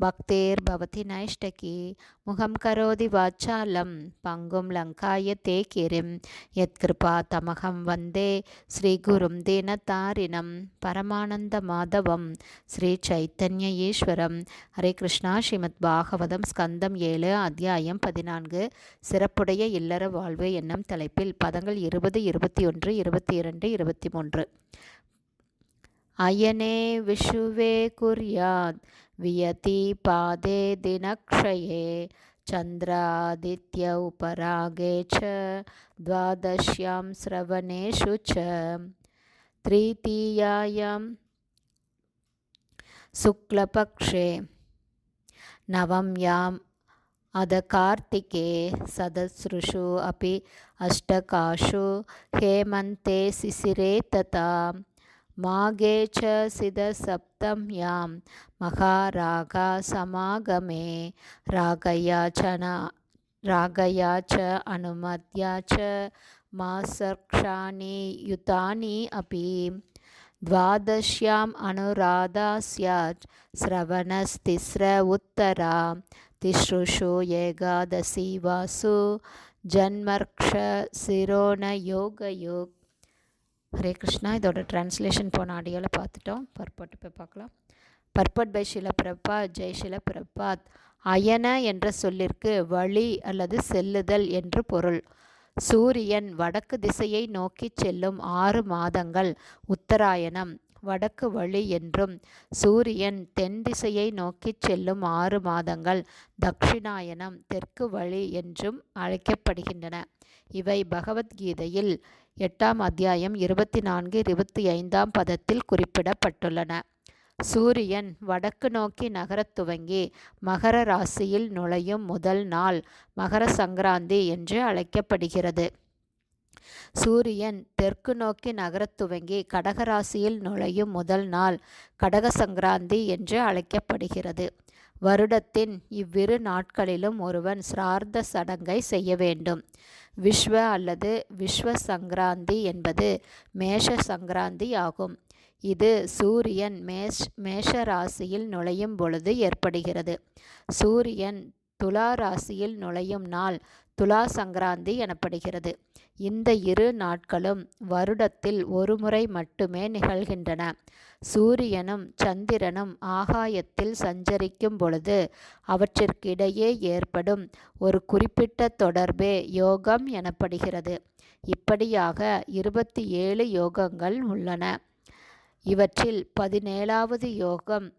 பக்தேர் பவதி நைஷ்டகி முகம் கரோதி வாச்சாலம் பங்கும் லங்காய தே கிரிம் யத்கிருபா தமகம் வந்தே ஸ்ரீகுரும் தீனதாரிணம் பரமானந்த மாதவம் ஸ்ரீ சைத்தன்ய ஈஸ்வரம். ஹரே கிருஷ்ணா ஸ்ரீமத் பாகவதம் ஸ்கந்தம் ஏழு அத்தியாயம் பதினான்கு. சிறப்புடைய இல்லற வாழ்வு என்னும் தலைப்பில் பதங்கள் இருபது இருபத்தி ஒன்று இருபத்தி இரண்டு இருபத்தி மூன்று. அயனே விஷுவே குர்யாத் वियति पादे दिनक्षये चन्द्रादित्य उपरागे च द्वादश्यां श्रवणेषु च तृतीयायां शुक्लपक्षे नवम्याम् अधकार्तिके सदसृषु अपि अष्टकाशु हेमन्ते शिशिरे तथा माघे च सिदसप्तम्यां महारागा समागमे रागया च न रागया च अनुमत्या च मासर्क्षाणि युतानि अपि द्वादश्याम् अनुराधा स्यात् श्रवणस्तिस्र उत्तरा तिसृषु एकादशी वासु जन्मर्क्ष सिरोणयोगयुक् ஹரே கிருஷ்ணா. இதோட டிரான்ஸ்லேஷன் போன ஆடியோவில் பார்த்துட்டோம். பர்பட் போய் பார்க்கலாம். பர்பட் பை ஷில பிரபா ஜெய் ஷில பிரபாத். அயன என்ற சொல்லிற்கு வழி அல்லது செல்லுதல் என்று பொருள். சூரியன் வடக்கு திசையை நோக்கி செல்லும் ஆறு மாதங்கள் உத்தராயணம். வடக்கு வழி என்றும் சூரியன் தென் திசையை நோக்கி செல்லும் ஆறு மாதங்கள் தக்ஷிணாயனம் தெற்கு வழி என்றும் அழைக்கப்படுகின்றன. இவை பகவத்கீதையில் எட்டாம் அத்தியாயம் இருபத்தி நான்கு இருபத்தி ஐந்தாம் பதத்தில் குறிப்பிடப்பட்டுள்ளன. சூரியன் வடக்கு நோக்கி நகரத் துவங்கி மகர ராசியில் நுழையும் முதல் நாள் மகர சங்கராந்தி என்று அழைக்கப்படுகிறது. சூரியன் தெற்கு நோக்கி நகரத் துவங்கி கடகராசியில் நுழையும் முதல் நாள் கடக சங்கராந்தி என்று அழைக்கப்படுகிறது. வருடத்தின் இவ்விரு நாட்களிலும் ஒருவன் சிரார்த்த சடங்கை செய்ய வேண்டும். விஸ்வ அல்லது விஸ்வ சங்கராந்தி என்பது மேஷ சங்கராந்தி ஆகும். இது சூரியன் மேஷ் மேஷ ராசியில் நுழையும் பொழுது ஏற்படுகிறது. சூரியன் துலா ராசியில் நுழையும் நாள் துலா சங்கராந்தி எனப்படுகிறது. இந்த இரு நாட்களும் வருடத்தில் ஒரு முறை மட்டுமே நிகழ்கின்றன. சூரியனும் சந்திரனும் ஆகாயத்தில் சஞ்சரிக்கும் பொழுது அவற்றிற்கிடையே ஏற்படும் ஒரு குறிப்பிட்ட தொடர்பே யோகம் எனப்படுகிறது. இப்படியாக இருபத்தி ஏழு யோகங்கள் உள்ளன. இவற்றில் பதினேழாவது யோகம்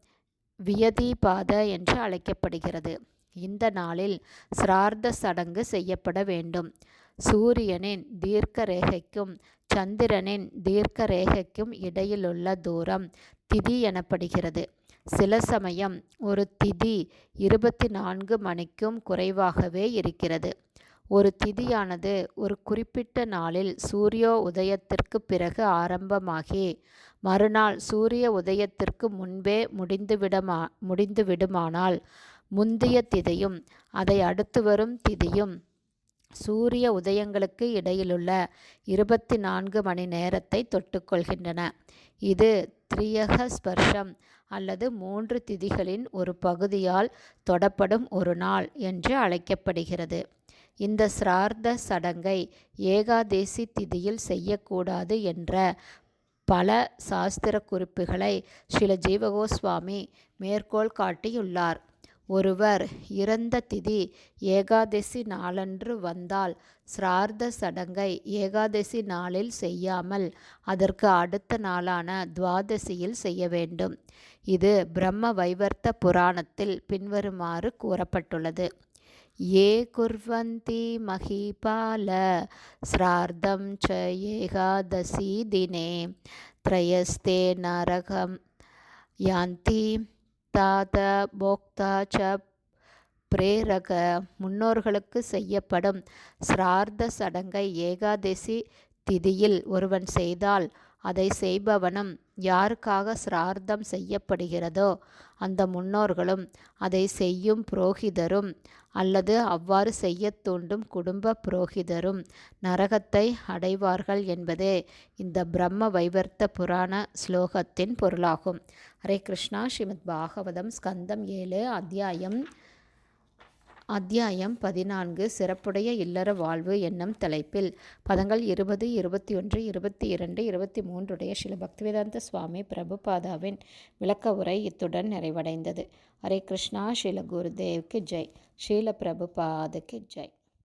வியதிபாத என்று அழைக்கப்படுகிறது. இந்த நாளில் சிரார்த்த சடங்கு செய்யப்பட வேண்டும். சூரியனின் தீர்க்க ரேகைக்கும் சந்திரனின் தீர்க்க ரேகைக்கும் இடையிலுள்ள தூரம் திதி எனப்படுகிறது. சில சமயம் ஒரு திதி இருபத்தி நான்கு மணிக்கும் குறைவாகவே இருக்கிறது. ஒரு திதியானது ஒரு குறிப்பிட்ட நாளில் சூரிய உதயத்திற்கு பிறகு ஆரம்பமாகி மறுநாள் சூரிய உதயத்திற்கு முன்பே முடிந்துவிடமா முடிந்துவிடுமானால் முந்தைய திதியும் அதை அடுத்து வரும் திதியும். சூரிய உதயங்களுக்கு இடையிலுள்ள இருபத்தி நான்கு மணி நேரத்தை தொட்டுக்கொள்கின்றன இது திரியக ஸ்பர்ஷம் அல்லது மூன்று திதிகளின் ஒரு பகுதியால் தொடப்படும் ஒரு நாள் என்று அழைக்கப்படுகிறது. இந்த சிரார்த்த சடங்கை ஏகாதேசி திதியில் செய்யக்கூடாது என்ற பல சாஸ்திர குறிப்புகளை சில ஜீவகோஸ்வாமி மேற்கோள் காட்டியுள்ளார். ஒருவர் இறந்த திதி ஏகாதசி நாளன்று வந்தால் சிரார்த்த சடங்கை ஏகாதசி நாளில் செய்யாமல் அதற்கு அடுத்த நாளான துவாதசியில் செய்ய வேண்டும். இது பிரம்ம வைவர்த்த புராணத்தில் பின்வருமாறு கூறப்பட்டுள்ளது. ஏ குர்வந்தி மகிபால ஸ்ரார்த்தம் ச ஏகாதசி தினே திரயஸ்தே நரகம் யாந்தி தாத போக்தா ச பிரேரக முன்னோர்களுக்கு செய்யப்படும் சிரார்த்த சடங்கை ஏகாதசி திதியில் ஒருவன் செய்தால் அதை செய்பவனும் யாருக்காக சிரார்த்தம் செய்யப்படுகிறதோ அந்த முன்னோர்களும் அதை செய்யும் புரோகிதரும் அல்லது அவ்வாறு செய்ய தூண்டும் குடும்ப புரோகிதரும் நரகத்தை அடைவார்கள் என்பதே இந்த பிரம்ம வைவர்த்த புராண ஸ்லோகத்தின் பொருளாகும். ஹரே கிருஷ்ணா. ஸ்ரீமத் பாகவதம் ஸ்கந்தம் ஏழு அத்தியாயம் அத்தியாயம் பதினான்கு சிறப்புடைய இல்லற வாழ்வு என்னும் தலைப்பில். பதங்கள் இருபது இருபத்தி ஒன்று இருபத்தி இரண்டு இருபத்தி மூன்றுடைய ஸ்ரீல பக்திவேதாந்த சுவாமி பிரபுபாதாவின் விளக்க உரை இத்துடன் நிறைவடைந்தது. ஹரே கிருஷ்ணா ஸ்ரீல குருதேவ்க்கு ஜெய். ஸ்ரீல பிரபுபாதுக்கு ஜெய்.